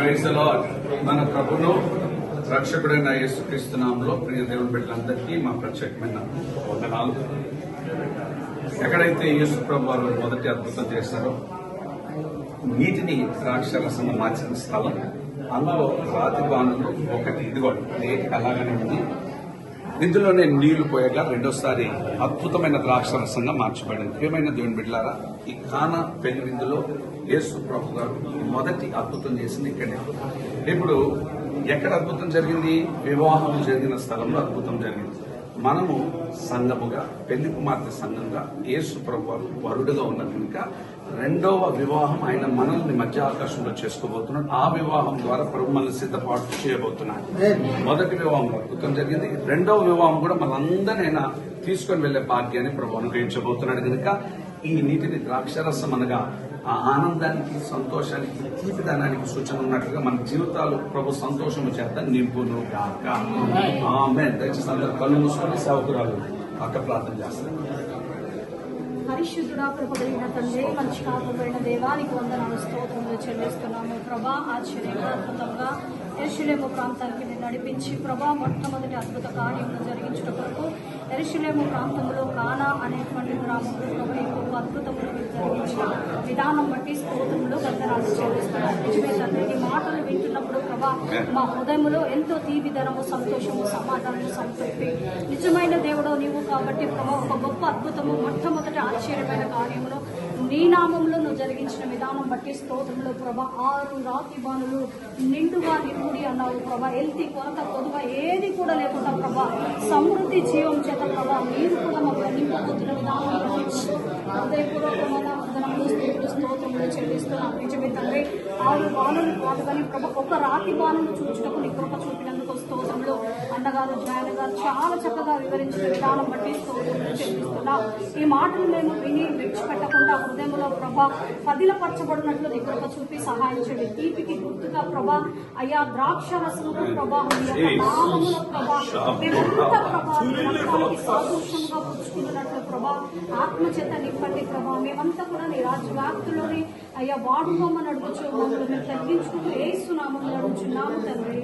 Praise lord. మన ప్రభును రక్షకుడైన యేసుక్రీస్తునామంలో ప్రియ దేవుని బిడ్డలందరికీ మా ప్రత్యేకమైన వందనాలు. ఎక్కడైతే యేసు ప్రభు మొదటి అద్భుతం చేశారో నీటిని ద్రాక్షరసంగా మార్చిన స్థలం అందులో రాతి బాణులు ఒకటి. ఇదిగోండి నేటి అలాగనే ఉంది. ఇందులోనే నీళ్ళు పోయగా రెండోసారి అద్భుతమైన ద్రాక్ష రసంగా మార్చబడింది. ఏమైనా దేవుని బిడ్లారా ఈ కాన పెళ్ళి విందులో యేసు ప్రభు గారు మొదటి అద్భుతం చేసింది ఇక్కడే. ఇప్పుడు ఎక్కడ అద్భుతం జరిగింది? వివాహం జరిగిన స్థలంలో అద్భుతం జరిగింది. మనము సంఘముగా పెళ్ళి కుమార్తె సంఘంగా యేసు ప్రభు వారు వరుడుగా ఉన్న కనుక రెండవ వివాహం ఆయన మనల్ని మధ్య ఆకాశంలో చేసుకోబోతున్నాడు. ఆ వివాహం ద్వారా ప్రభు మనల్ని సిద్ధపాటు చేయబోతున్నాడు. మొదటి వివాహం అద్భుతం జరిగింది. రెండవ వివాహం కూడా మనందరినీ ఆయన తీసుకొని వెళ్ళే భాగ్యాన్ని ప్రభు అనుగ్రహించబోతున్నాడు కనుక ఈ నీటిని ద్రాక్షరసం అనగా ఆ ఆనందానికి సంతోషానికి తీపిదనానికి సూచన ఉన్నట్లుగా మన జీవితాలు ప్రభు సంతోషము చేత నింపును కాక ఆమె దయచేసి అందరూ కళ్ళు మూసుకొని సేవకురాలు అక్క ప్రార్థన చేస్తారు. పరిశుద్ధుడా కృపగలిగిన తండ్రి మంచి కాకపోయిన దేవానికి వందనాలు స్తోత్రములు చెల్లిస్తున్నాము. ప్రభా ఆశ్చర్యంగా అద్భుతంగా ఎరుషులేము ప్రాంతానికి మీరు నడిపించి ప్రభా మొట్టమొదటి అద్భుత కార్యములు జరిగించడం కొరకు ఎరుషులేము ప్రాంతంలో కానా అనేటువంటి గ్రామంలో ప్రభు ఈ అద్భుతములు మీరు విధానం బట్టి స్తోత్రములు వందనాలు చెల్లిస్తున్నాము నిజమే తండ్రి ఈ మాటలు వింటున్నప్పుడు ప్రభా మా హృదయములో ఎంతో తీపిదనము సంతోషము సమాధానము సంతృప్తి నిజమైన దేవుడో నీవు కాబట్టి ప్రభా ఒక గొప్ప అద్భుతము మొట్టమొదటి ఆశ్చర్యమైన కార్యములు నీ నామంలో నువ్వు జరిగించిన విధానం బట్టి స్తోత్రంలో ప్రభా ఆరు రాతి బాణులు నిండుగా నింపుడి అన్నావు ప్రభా. ఎల్తి కొరత కొదువ ఏది కూడా లేకుండా ప్రభా సమృద్ధి జీవం చేత ప్రభా మీరు కూడా మమ్మల్ని నింపబోతున్న విధానం హృదయపూర్వకమైన వందనములు స్తుతులు, స్తోత్రములు చెల్లిస్తున్నాం నిజమే తండ్రి ఆరు బాణులు కాదు కానీ ప్రభా ఒక రాతి బాణులు చూచుటకు నీ కృప చూపినందుకు స్తోత్రములు అన్నగారు జాయన గారు చాలా చక్కగా వివరించిన విధానం బట్టి స్తోత్రములు చెల్లిస్తున్నాం ఈ మాటలు మేము విని విడిచిపెట్టకుండా హృదయంలో ప్రభా పదిలపరచబడినట్లు నీ కృప చూపి సహాయం చేయండి తీపికి గుర్తుగా ప్రభా అయ్యా ద్రాక్ష రసములకు ప్రభా నామముల ప్రభా మేమంతా ప్రభా సాదృశ్యంగా పుచ్చుకున్నట్లు ప్రభా ఆత్మచేత నీ నింపండి ప్రభావ మేమంతా కూడా నీ రాజ్య వ్యాప్తిలోని అయ్యా వాడుకోమని అడుగుచు మమ్మల్ని తగ్గించుకుంటూ ఏస్తున్నామని అడుగుచున్నాము తండ్రి.